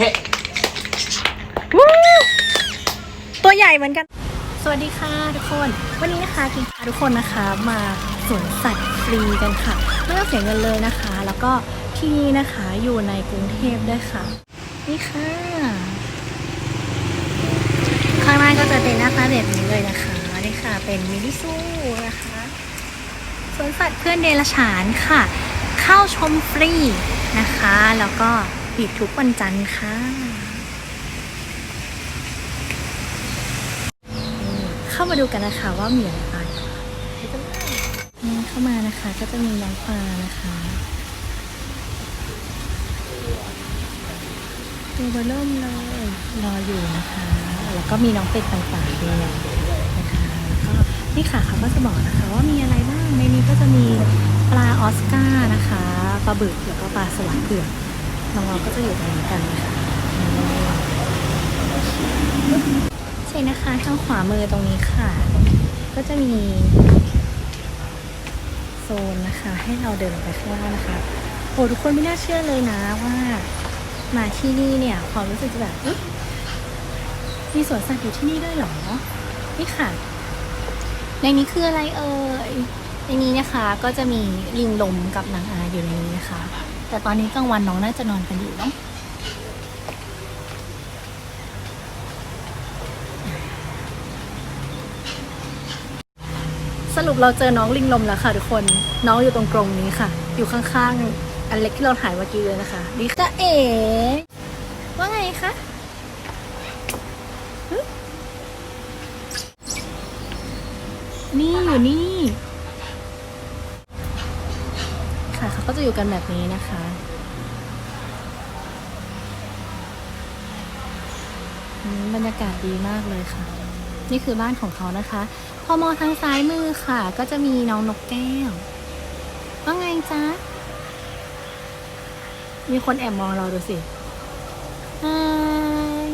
เฮ้วู้ตัวใหญ่เหมือนกัน สวัสดีค่ะทุกคน วันนี้นะคะกินพาทุกคนนะคะมาสวนสัตว์ฟรีกันค่ะ ไม่ต้องเสียเงินเลยนะคะ แล้วก็ที่นี่นะคะอยู่ในกรุงเทพด้วยค่ะ นี่ค่ะ ข้างหน้าก็จะเป็นหน้าตาแบบนี้เลยนะคะนี่ค่ะ เป็นมินิซูนะคะสวนสัตว์เพื่อนเดรัจฉานค่ะ เข้าชมฟรีนะคะ แล้วก็ ปิดทุกวันจันทร์ค่ะเข้ามาดูกันนะคะว่ามีอะไรบ้างเข้ามานะคะก็จะมีน้องปลานะคะตัวเบอร์เริ่มเลยรออยู่นะคะ แล้วก็มีน้องเป็ดต่างๆด้วยนะคะแล้วก็นี่ค่ะเขาก็จะบอกนะคะว่ามีอะไรบ้างในนี้ก็จะมีปลาออสการ์นะคะปลาบึกแล้วก็ปลาสวายเผือก น้องๆก็จะอยู่ตรงนี้กันนะคะใช่นะคะทางขวามือตรงนี้ค่ะ ก็จะมีโซนนะคะ ให้เราเดินไปข้างล่างนะคะโหทุกคนไม่น่าเชื่อเลยนะว่า มาที่นี่เนี่ยความรู้สึกจะแบบมีสวนสัตว์อยู่ที่นี่ด้วยหรอ นี่ค่ะ ในนี้คืออะไรเอ่ยในนี้นะคะก็จะมีลิงลมกับนางอาอยู่ในนี้นะคะ แต่ตอนนี้กลางวันน้องน่าจะนอนกันอยู่เนาะสรุปเราเจอน้องลิงลมแล้วค่ะทุกคน น้องอยู่ตรงกรงนี้ค่ะ อยู่ข้างๆ อันเล็กที่เราถ่ายเมื่อกี้เลยนะคะนี่จะเอ๋ว่าไงคะนี่อยู่นี่ ค่ะเขาก็ จะอยู่กันแบบนี้นะคะอืมบรรยากาศดีมากเลยค่ะ นี่คือบ้านของเขานะคะ พอมองทางซ้ายมือค่ะ ก็จะมีน้องนกแก้ว ว่าไงจ๊ะ มีคนแอบมองเราดูสิฮาย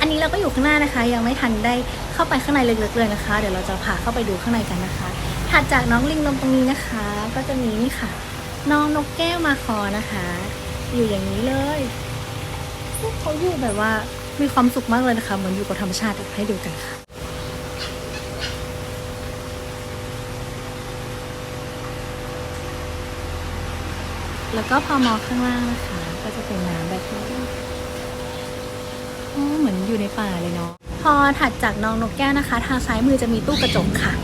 อันนี้เราก็อยู่ข้างหน้านะคะ ยังไม่ทันได้เข้าไปข้างในลึกๆเลยนะคะ เดี๋ยวเราจะพาเข้าไปดูข้างในกันนะคะ ถัดจากน้องลิงลมตรงนี้นะคะ ก็จะมีนี่ค่ะ น้องนกแก้วมาคอนะคะ อยู่อย่างนี้เลยพวกเขาอยู่แบบว่ามีความสุขมากเลยนะคะ เหมือนอยู่กับธรรมชาติให้ดูกันค่ะแล้วก็พอมองข้างล่างนะคะ ก็จะเป็นน้ำแบบนี้เหมือนอยู่ในป่าเลยเนาะพอถัดจากน้องนกแก้วนะคะ ทางซ้ายมือจะมีตู้กระจกค่ะ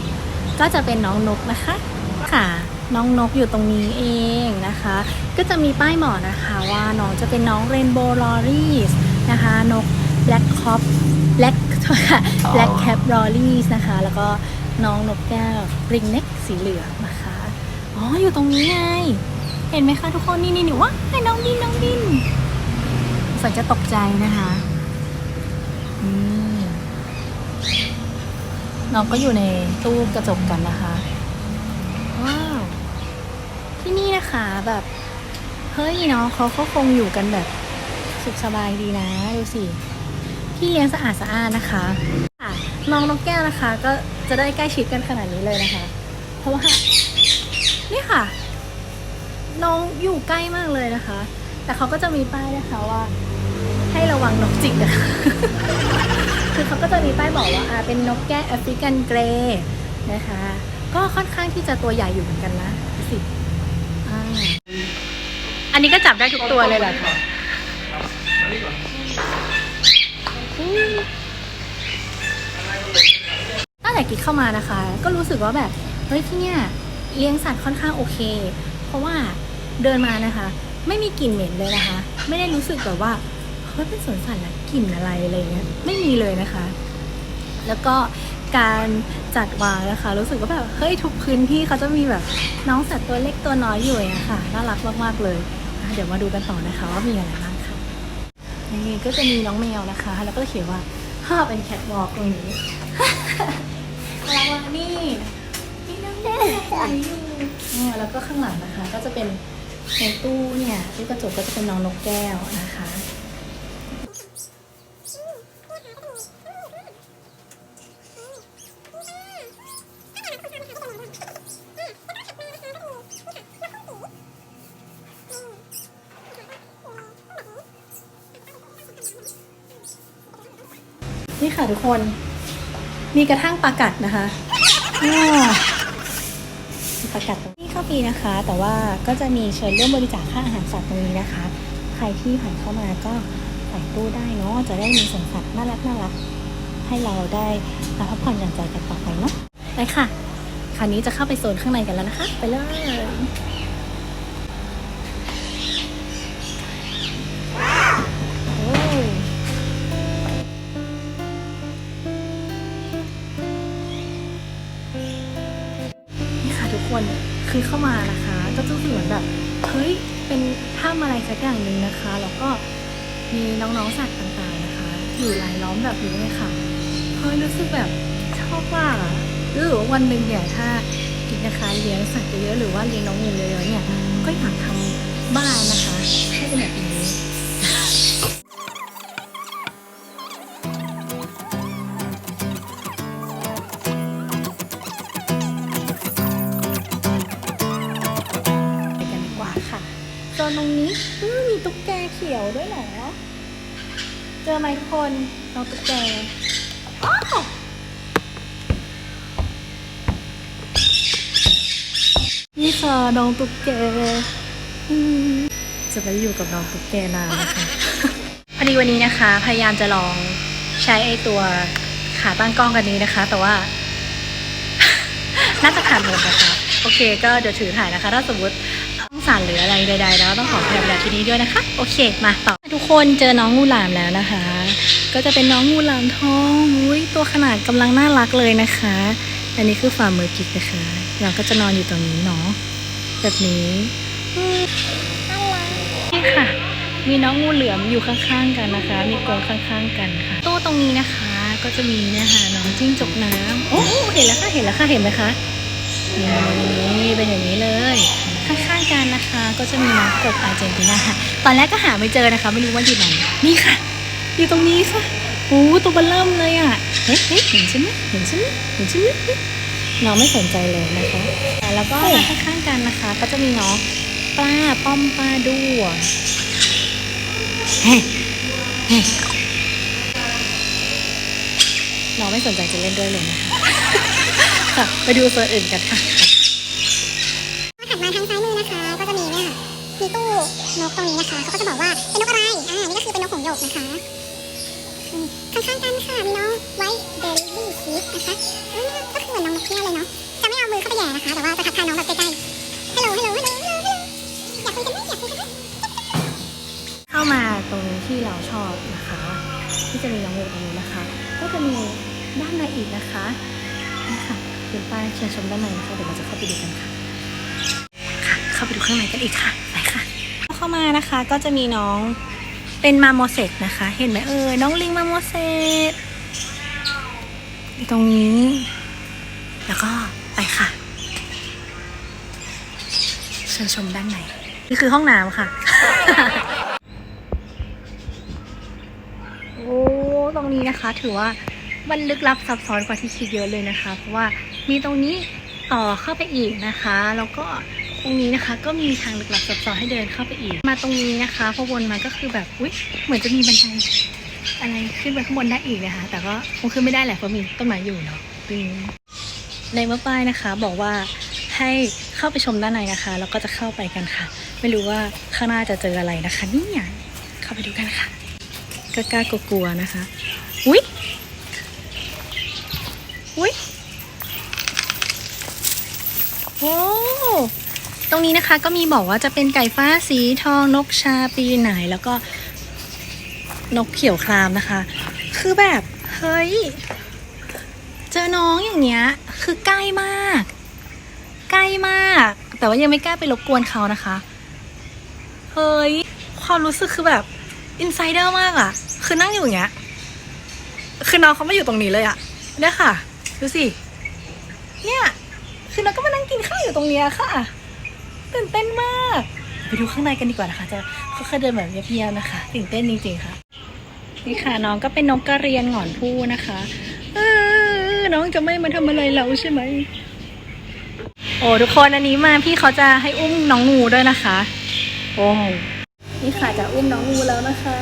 ก็จะเป็นน้องนกนะคะค่ะน้องนกอยู่ตรงนี้เองนะคะ ก็จะมีป้ายบอนะคะว่าน้องจะเป็นน้องเรนโบว์ลอรี่นะคะนกแบล็กคอปแบล็กค่ะแบล็กแคปลอรี่นะคะ แล้วก็น้องนกแก้วริงเน็กสีเหลืองนะคะอ๋ออยู่ตรงนี้ไงเห็นไหมคะทุกคนนี่นี่นี่ว้าให้น้องดินน้องดินสันจะตกใจนะคะอืม น้องก็อยู่ในตู้กระจกกันนะคะ ว้าว ที่นี่นะคะแบบ เฮ้ยเนาะเขาก็คงอยู่กันแบบสุขสบายดีนะ ดูสิที่เลี้ยงสะอาดสะอาดนะคะค่ะน้องนกแก้วนะคะ ก็จะได้ใกล้ชิดกันขนาดนี้เลยนะคะ เพราะว่านี่ค่ะ น้องอยู่ใกล้มากเลยนะคะ แต่เขาก็จะมีป้ายนะคะว่า ให้ระวังนกจิกนะคะ คือเขาก็จะมีป้ายบอกว่าอ่าเป็นนกแก้แอฟริกันเกรย์นะคะ ก็ค่อนข้างที่จะตัวใหญ่อยู่เหมือนกันนะสิอ่าอันนี้ก็จับได้ทุกตัวเลยเหรอคะตั้งแต่กิ๊กเข้ามานะคะ ก็รู้สึกว่าแบบเฮ้ยที่เนี่ยเลี้ยงสัตว์ค่อนข้างโอเค เพราะว่าเดินมานะคะ ไม่มีกลิ่นเหม็นเลยนะคะ ไม่ได้รู้สึกแบบว่าเฮ้ยเป็นสวนสัตว์นะ กลิ่นอะไรอะไรเงี้ยไม่มีเลยนะคะ แล้วก็การจัดวางนะคะ รู้สึกว่าแบบเฮ้ยทุกพื้นที่เขาจะมีแบบน้องสัตว์ตัวเล็กตัวน้อยอยู่อะค่ะน่ารักมากๆเลยเดี๋ยวมาดูกันต่อนะคะว่ามีอะไรบ้างค่ะนี่ก็จะมีน้องแมวนะคะ แล้วก็เขียนว่าห้าเป็นแคทวอล์กตรงนี้น่ารักมากนี่นี่น้องแมวอยู่อ่แล้วก็ข้างหลังนะคะ ก็จะเป็นในตู้เนี่ยตู้กระจกก็จะเป็นน้องนกแก้วนะคะ มีกระทั่งปลากัดนะคะปลากัดตรงนี้เข้าฟรีนะคะ แต่ว่าก็จะมีเชิญร่วมบริจาคค่าอาหารสัตว์ตรงนี้นะคะ ใครที่ผ่านเข้ามาก็ใส่ตู้ได้เนาะจะได้มีสวนสัตว์น่ารักน่ารักให้เราได้มาพักผ่อนหย่อนใจกันต่อไปเนาะไปค่ะ คราวนี้จะเข้าไปโซนข้างในกันแล้วนะคะ ไปเลยามานะคะ ก็จะรู้สึกเหมือนแบบเฮ้ยเป็นถ้ำอะไรสักอย่างหนึ่งนะคะ แล้วก็มีน้องๆสัตว์ต่างๆนะคะ อยู่รายล้อมแบบนี้เลยค่ะเฮ้ยรู้สึกแบบชอบมากอะหรือว่าวันหนึ่งเนี่ยถ้ากินนะคะเลี้ยงสัตว์เยอะๆหรือว่าเลี้ยงน้องงูเยอะๆเนี่ยก็อยากทำบ้านนะคะให้เป็นแบบนี้ เขียวด้วยเหรอ เจอไหมทุกคนน้องตุ๊กแกอ้าวนี่ค่ะน้องตุ๊กแกอืมจะไปอยู่กับน้องตุ๊กแกนานนะคะพอดีวันนี้นะคะ พยายามจะลองใช้ไอตัวขาตั้งกล้องกันนี้นะคะ แต่ว่า น่าจะขาดหมดนะคะ โอเค ก็เดี๋ยวถือถ่ายนะคะ ถ้าสมมติต้อง สั่นหรืออะไรใดๆแล้วต้องขอแพรเวลาที่นี้ด้วยนะคะ โอเคมาต่อทุกคนเจอน้องงูหลามแล้วนะคะ ก็จะเป็นน้องงูหลามทองอุ้ยตัวขนาดกำลังน่ารักเลยนะคะ อันนี้คือฝ่ามือกิกนะคะ เราก็จะนอนอยู่ตรงนี้เนาะแบบนี้น่ารักนี่ค่ะ มีน้องงูเหลือมอยู่ข้างๆกันนะคะ มีกรงข้างๆกันค่ะตู้ตรงนี้นะคะก็จะมีเนี่ยค่ะน้องจิ้งจกน้ำโอ้เห็นแล้วค่ะเห็นแล้วค่ะเห็นไหมคะนี่เป็นอย่างนี้เลย ข้างๆกันนะคะ ก็จะมีน้องกบอาร์เจนตินาค่ะ ตอนแรกก็หาไม่เจอนะคะ ไม่รู้ว่าอยู่ไหน นี่ค่ะ อยู่ตรงนี้ค่ะโอ้ตัวเบลเริ่มเลยอะ เฮ้ยเห็นฉันไหมเห็นฉันไหมเห็นฉันไหมน้องไม่สนใจเลยนะคะอ่แล้วก็ข้างๆกันนะคะ ก็จะมีน้องปลาป้อมปลาด้วยเฮ้ยเฮ้ยน้องไม่สนใจจะเล่นด้วยเลยนะคะค่ะไปดูโซนอื่นกันค่ะ ถัดมาทางซ้ายมือนะคะ ก็จะมีเนี่ย ค่ะมีตู้นกตรงนี้นะคะเขาก็จะบอกว่าเป็นนกอะไร อ่า นี่ก็คือเป็นนกหงส์หยกนะคะข้างๆกันค่ะมีน้องไวท์เบลลี่ชีสนะคะก็คือเหมือนน้องนกเนี่ยเลยเนาะ จะไม่เอามือเข้าไปแย่นะคะ แต่ว่าจะทักทายน้องแบบใกล้ๆฮัลโหลฮัลโหลฮัลโหลฮัลโหลอยากคุยกันไหมอยากคุยกันไหมเข้ามาตรงที่เราชอบนะคะ ที่จะมีน้องโมตรงนี้นะคะ ก็จะมีด้านในอีกนะคะนี่ค่ะเป็นป้ายเชิญชมด้านในนะคะเดี๋ยวเราจะเข้าไปดูกันค่ะค่ะเข้าไปดูข้างในกันอีกค่ะามานะคะ ก็จะมีน้องเป็นมาโมเสกนะคะ เห็นไหมเอ่ยน้องลิงมาโมเสกอยู่ตรงนี้ แล้วก็ไปค่ะเชิญชมด้านในนี่คือห้องน้ำค่ะ โอ้ตรงนี้นะคะ ถือว่ามันลึกลับซับซ้อนกว่าที่คิดเยอะเลยนะคะ เพราะว่ามีตรงนี้ต่อเข้าไปอีกนะคะ แล้วก็ ตรงนี้นะคะก็มีทางลึกลับซับซ้อนให้เดินเข้าไปอีก มาตรงนี้นะคะพอวนมาก็คือแบบอุ้ยเหมือนจะมีบันไดอะไรขึ้นไปข้างบนได้อีกนะคะ แต่ก็คงขึ้นไม่ได้แหละเพราะมีต้นไม้อยู่เนาะตึงในเมื่อป้ายนะคะ บอกว่าให้เข้าไปชมด้านในนะคะ แล้วก็จะเข้าไปกันค่ะ ไม่รู้ว่าข้างหน้าจะเจออะไรนะคะนี่ยเข้าไปดูกันค่ะกล้ากๆกลัวๆนะคะอุ๊ยอุ๊ยโอ้ รงนี้นะคะก็มีบอกว่าจะเป็นไก่ฟ้าสีทองนกชาปีไหนแล้วก็นกเขียวครามนะคะ คือแบบเฮ้ย เจอน้องอย่างเงี้ย คือใกล้มาก ใกล้มาก แต่ว่ายังไม่กล้าไปรบกวนเขานะคะเฮ้ยความรู้สึกคือแบบอินไซเดอร์มากอะคือนั่งอยู่อย่างเงี้ย คือน้องเขามาอยู่ตรงนี้เลยอะเนี่ยค่ะ ดูสิ เนี่ย คือน้องก็มานั่งกินข้าวอยู่ตรงเนี้ยค่ะ ตื่นเต้นมาก ไปดูข้างในกันดีกว่านะคะ จะค่อยๆเดินแบบเงียบๆนะคะตื่นเต้นจริงๆค่ะ นี่ค่ะน้องก็เป็นนกกระเรียนหงอนผู้นะคะเออน้องจะไม่มาทำอะไรเราใช่ไหม โอ้ทุกคนอันนี้มาพี่เขาจะให้อุ้มน้องงูด้วยนะคะ โอ้นี่ค่ะจะอุ้มน้องงูแล้วนะคะ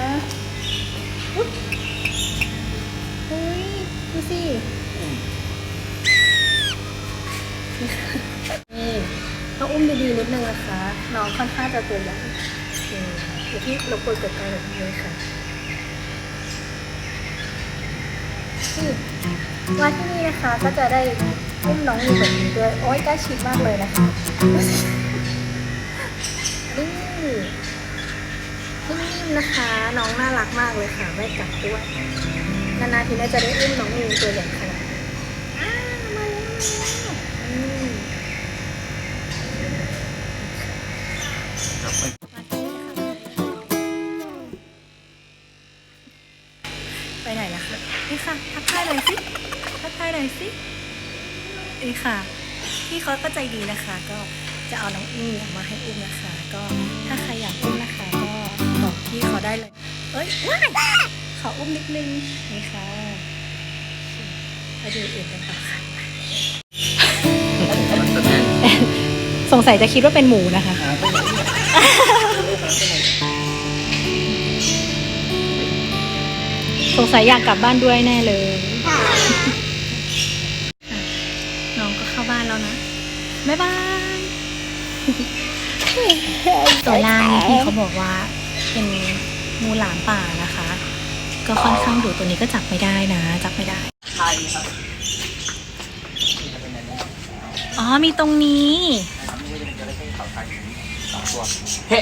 อุ๊ยเฮ้สิ ต้องอุ้มดีๆนิดนึงนะคะ น้องค่อนข้างจะตัวใหญ่นี่เดี๋ยที่เราควรกดไปแบบนี้เลยค่ะนี่ว่าที่นี่นะคะก็จะได้อุ้มน้องมีแบบนี้ด้วย โอ้ยใกล้ชิดมากเลยนะคะนี่นิ่มๆนะคะ น้องน่ารักมากเลยค่ะ ไม่กัดด้วย นานๆทีน่าจะได้อุ้มน้องมิวตัวใหญ่ขนาดนี้มาแล้ว อยสินี่ค่ะพี่เขาก็ใจดีนะคะ ก็จะเอาน้องอุ้มมาให้อุ้มนะคะ ก็ถ้าใครอยากอุ้มนะคะ ก็บอกพี่เขาได้เลย เอ้ยว้ายขออุ้มนิดนึงนี่ค่ะไปดูอื่นกันต่อค่ะสงสัยจะคิดว่าเป็นหมูนะคะสงสัยอยากกลับบ้านด้วยแน่เลย บ๊ายบายตัวล่างที่เขาบอกว่าเป็นงูหลามป่านะคะ ก็ค่อนข้างดุตัวนี้ก็จับไม่ได้นะ จับไม่ได้ไทยครับนี่จะเป็นอันนี้อ๋อมีตรงนี้นะครับนี่ก็จะเป็นจระเข้เขาไทยสองตัวเฮ้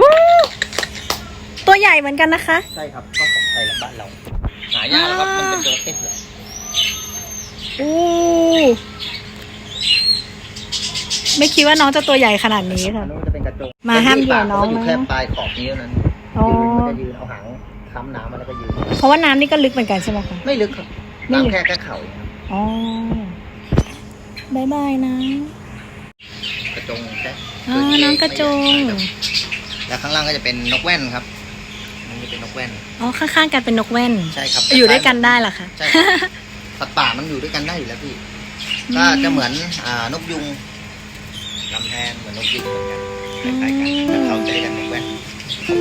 วู้ตัวใหญ่เหมือนกันนะคะ ใช่ครับ ก็ของไทยและบ้านเรา หายากครับ มันเป็นจระเข้เผือกอู้ ไม่คิดว่าน้องจะตัวใหญ่ขนาดนี้อัค่ะนนู้นจะเป็นกระจงมาห้ามเหยียบน้องมัอยู่นะแค่ปลายขอบนิ้วนั้นอ๋อยืนมันจะยืนเอาหางค้ำน้ำมันแล้วก็ยืน เพราะว่าน้ำนี่ก็ลึกเหมือนกันใช่ไหมคะ ไม่ลึกครับไม่ลึก น้ำแค่แค่เข่าเองครับอ๋อบายบายนะกระจงแค่อ๋อน้องกระจง แล้วข้างล่างก็จะเป็นนกแว่นครับมันจะเป็นนกแว่น อ๋อ ข้างๆกันเป็นนกแว่น ใช่ครับอยู่ด้วยกันได้เหรอคะ ใช่ครับสัตว์ป่ามันอยู่ด้วยกันได้อยู่แล้วพี่ ก็จะเหมือนอ่านกยุง ลำแพนเหมือนนกยุงเหมือนกันคล้ายๆกันแต่เขาจะเรียกกันนกแว่น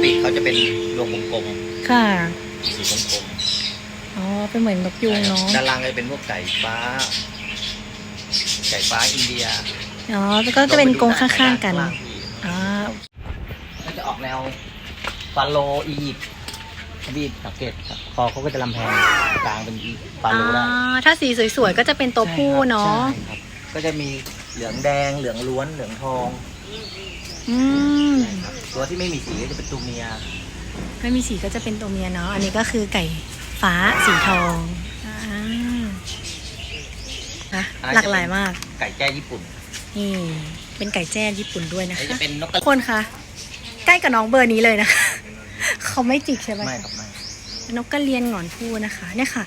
ปีกเขาจะเป็นดวงกลมค่ะ ๆสีกลมอ๋อ เป็นเหมือนนกๆยูงใช่ครับเนาะ ด้านล่างก็จะเป็นพวกไก่ฟ้า ไก่ฟ้าอินเดียอ๋อ แล้วก็จะเป็นกรงข้างๆกันด้ล่พี่อ๋อ ก็จะออกแนวฟาโลอียิปต์บีดสังเกตครับคอเขาก็จะลำแพงกลางเป็นอีฟาอ๋โลได้อถ้าสีสวยๆ ก็จะเป็นตัวผู้เนาะ ใช่ครับก็จะมี เหลืองแดง เหลืองล้วน เหลืองทองอืมครับตัวที่ไม่มีสีก็จะเป็นตัวเมียไม่มีสีก็จะเป็นตัวเมียเนาะอันนี้ก็คือไก่ฟ้าสีทองอ่านะหลากหลายมาก ไก่แจ้ญี่ปุ่นนี่เป็นไก่แจ้ญี่ปุ่นด้วยนะอันนี้คะจะเป็นนกกทุระกคนคะใกล้กับน้องเบอร์นี้เลยนะคะเขาไม่จิกใช่ไหม ไม่ครับไม่นกกระเรียนหงอนผู้นะคะ เนี่ยค่ะ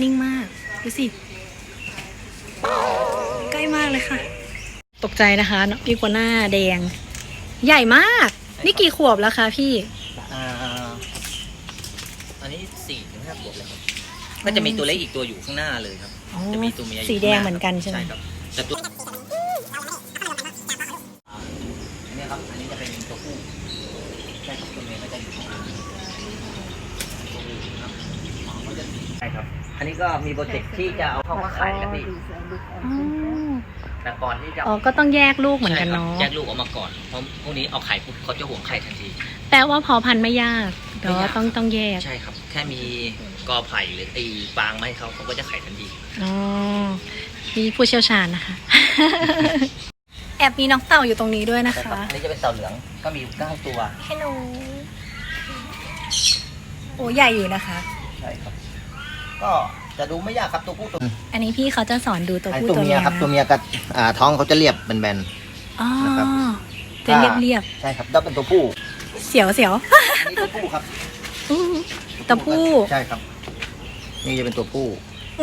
นิ่งมาก ดูสิ ใกล้มากเลยค่ะ ตกใจนะคะน้องอีกัวหน้าแดง ใหญ่มาก นี่กี่ขวบแล้วคะพี่ อ่าอันนี้สี่ถึงห้าขวบเลยครับก็จะมีตัวเล็กอีกตัวอยู่ข้างหน้าเลยครับ อ๋อจะมีตัวเมียอยู่สีแดงข้าาเหมือนกันใช่ไหมใช่ครับแต่ตัวอันนี้ครับ อันนี้จะเป็นตัวผู้ใช่ครับตัวเมียก็จะอยู่ข้างหลังตัวผู้ครับอ๋อมันจะใช่ครับ อันนี้ก็มีโปรเจกต์ที่จะเอาเข้ามาขายแล้วพี่ อ๋อ แต่ก่อนที่จะอ๋อก็ต้องแยกลูกเหมือนกันใช่ครับเนาะแยกลูกออกมาก่อนเพราะพวกนี้เอาไข่ปุ๊บเขาจะห่วงไข่ทันทีแปลว่าพอพันธุ์ไม่ยากแต่ว่าไม่ยากต้องต้องแยก ใช่ครับ แค่มีกอไผ่หรือตีฟางมาให้เขาเขาก็จะไข่ทันทีอ๋อมีผู้เชี่ยวชาญนะคะ แอบมีน้องเต่าอยู่ตรงนี้ด้วยนะใช่ครัคะบอันนี้จะเป็นเต่าเหลืองก็มีอยู่เก้าตัวฮัลโหลโอ้ใหญ่อยู่นะคะใช่ครับ ก็ จะดูไม่ยากครับตัวผู้ตัวอันนี้พี่เขาจะสอนดูตัวไอ้ผู้ตัวตัวเมีเมียยครับตัวเมียกับอ่าท้องเขาจะเรียบเป็นแบน อ๋อนะครับ จะเรียบเรียบใช่ครับแล้วเป็นตัวผู้ๆเสียวเสียวอันนี้ตัวผู้ครับอื้อ ตัวผู้ ใช่ครับ นี่จะเป็นตัวผู้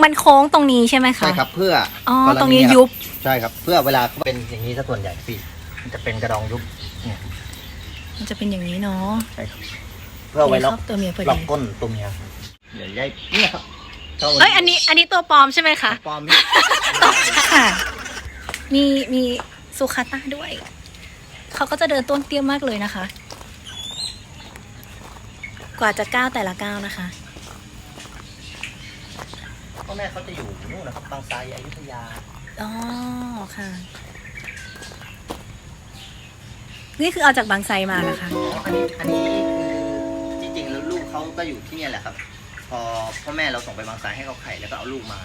มันโค้งตรงนี้ใช่ไหมคะใช่ครับ เพื่ออ๋อกณีตรงนี้ยุบ ใช่ครับ เพื่อเวลาเขาเป็นอย่างนี้ซะส่วนใหญ่พี่มันจะเป็นกระดองยุบเนี่ยมันจะเป็นอย่างนี้เนาะใช่ครับ เพื่อไว้ล็อกชบตัวเมียพอล็อดีกก้นตัวเมียเดี๋ยวย้ายเนี่ยครับ ท่าเอ้ยอันนี้อันนี้ตัวปลอมใช่ไหมคะปลอมนี่ตกค่ะ มีมีสุขาต้าด้วย เขาก็จะเดินต้นเตี้ยมมากเลยนะคะ กว่าจะก้าวแต่ละก้าวนะคะ พ่อแม่เขาจะอยู่นู่นนะครับบางไทรอยุธยาอ๋อค่ะ นี่คือเอาจากบางไทรมานะคะ อ๋ออันนี้อันนี้คือจริงๆแล้วลูกเขาก็อยู่ที่เนี่ยแหละครับ พอพ่อแม่เราส่งไปบางไทรให้เขาไข่แล้วก็เอาลูกมา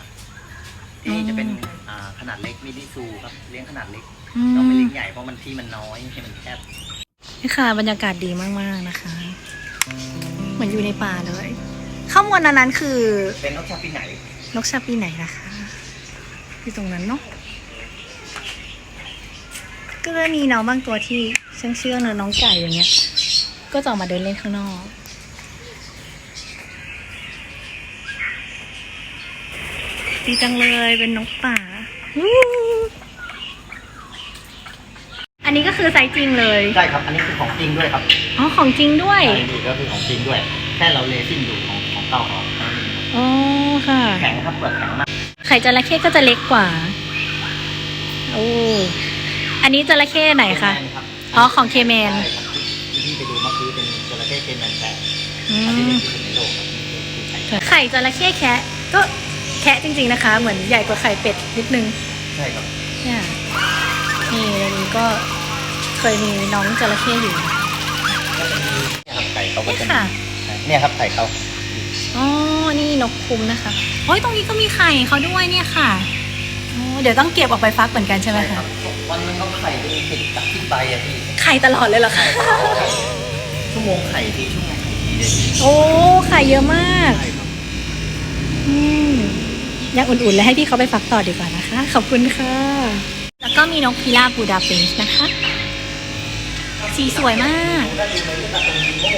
ที่นี่จะเป็นอ่าขนาดเล็กมินิซูครับเลี้ยงขนาดเล็กอืเราไม่มเลี้ยงใหญ่เพราะมันที่มันน้อยให้มันแคบนี่ค่ะ บรรยากาศดีมากๆนะคะ เหมือนอยู่ในป่าเลย ข้างบนอันนั้นคือ เป็นนกชาปีไหนนกชาปีไหนนะคะอยู่ตรงนั้นเนาะก็จะมีน้องบางตัวที่เชื่องเชื่องๆเนอะน้องไก่อย่างเงี้ย ก็จะออกมาเดินเล่นข้างนอก ดีจังเลยเป็นนกป่า อันนี้ก็คือไซส์จริงเลย ใช่ครับ อันนี้คือของจริงด้วยครับอ๋อ ของจริงด้วยใช่นี่ก็คือของจริงด้วย แค่เราเลซิ่งอยู่ของของเก่าออกอ๋อ ค่ะ แข็งครับเปลือกแข็งมากไข่จระเข้ก็จะเล็กกว่า โอ้ อันนี้จระเข้ไหนคะ อ๋อ ของเคแมนที่ไปดูเมื่อกี้เป็นจระเข้เคแมนแต่อันนี้เป็นที่สุดในโลกไข่จระเข้แคะก็ะจริง ๆนะคะ เหมือนใหญ่กว่าไข่เป็ดนิดนึงใช่ครับเนี่ยนี่ในนี้ก็เคยมีน้องจระเข้อยู่ก็จะมีเนี่ยครับไข่เขาก็นี่จะมีค่ะเนี่ยครับไข่เขาอ๋อนี่นกคุ้มนะคะโอ้ยตรงนี้ก็มีไข่เขาด้วยเนี่ยค่ะอ๋อเดี๋ยวต้องเก็บออกไปฟักเหมือนกันใช่ไหมคคะรับวันหนึงเขาไข่จะมีติดจากที่ใบอะพี่ไข่ตลอดเลยเหรอคะชั่วโมงไข่ทีชั่วโมงไข่ทีเลยพี่โอ้ไข่เยอะมาก ใช่ครับ อืม ยังอุ่นๆเลยให้พี่เขาไปฟักต่อดีกว่านะคะ ขอบคุณค่ะ แล้วก็มีนกพิราบบูดาเปสต์นะคะ สีสวยมากถ้าดูในรูปการ์ตูนนีโม่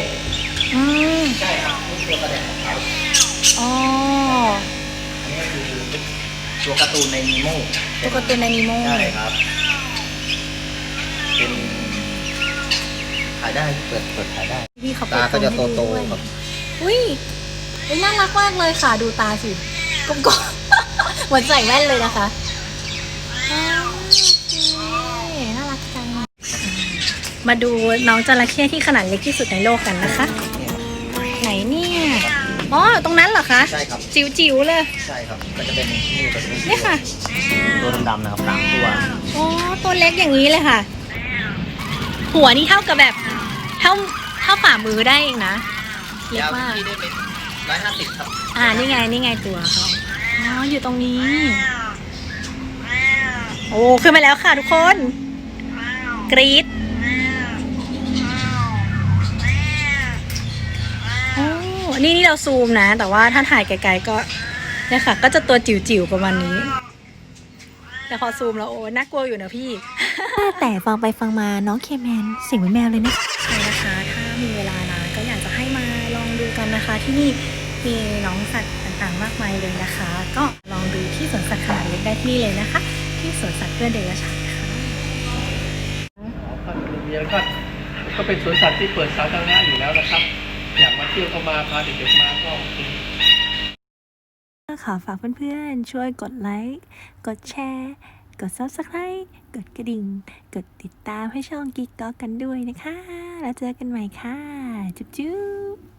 อืมใช่ครับนี่ตัวแสดงของเขาอ๋ออันนี้คือตัวการ์ตูนในนีโม่ตัวการ์ตูนในนิโมใช่ครับเป็นขายได้เปิดเปิดขายได้พี่เขาตาเปิดก็จะให้โตดูโตด้วยๆครับอุ้ยอุ๊ยน่ารักมากเลยค่ะดูตาสิกลมๆ เหมือนใส่แว่นเลยนะคะอ้าวโอเคน่ารักจัง มาดูน้องจระเข้ที่ขนาดเล็กที่สุดในโลกกันนะคะ ไหนเนี่ย อ๋อ ตรงนั้นเหรอคะ ใช่ครับ จิ๋วๆเลย ใช่ครับ ก็จะเป็นนี่ก็จะเป็นนี่ค่ะ ตัวดำๆนะครับสามตัว อ๋อ ตัวเล็กอย่างนี้เลยค่ะ หัวนี่เท่ากับแบบเท่าเท่าฝ่ามือได้เองนะ เล็กยาวมากที่ได้เป็นร้อยห้าสิบครับ อ่า นี่ไง นี่ไงตัวเขา อ๋ออยู่ตรงนี้ โอ้ขึ้นมาแล้วค่ะทุกคน กรี๊ดโอ้นี่นี่เราซูมนะ แต่ว่าถ้าถ่ายไกลๆก็เนี่ยค่ะ ก็จะตัวจิ๋วๆประมาณนี้ แต่พอซูมแล้วโอ้น่ากลัวอยู่นะพี่ แต่ฟังไปฟังมาน้องเคแมนเสียงเหมือนแมวเลยนะใช่นะคะ ถ้ามีเวลานะก็อยากจะให้มาลองดูกันนะคะที่นี่ มีน้องสัตว์ต่างๆ มากมายเลยนะคะ ก็ลองดูที่สวนสัตว์ขนาดเล็กได้ที่นี่เลยนะคะ ที่สวนสัตว์เพื่อเดรัจฉานค่ะก็โรงเรียนก็ก็เป็นสวนสัตว์ที่เปิดสาธารณะอยู่แล้วนะครับ อยากมาเที่ยวก็มาพาเด็กๆมาก็โอเคขอฝากเพื่อนๆ ช่วยกดไลค์ กดแชร์ กด Subscribe กดกระดิ่ง กดติดตามให้ช่องกิ๊กก๊อกกันด้วยนะคะ แล้วเจอกันใหม่ค่ะ จุ๊บๆ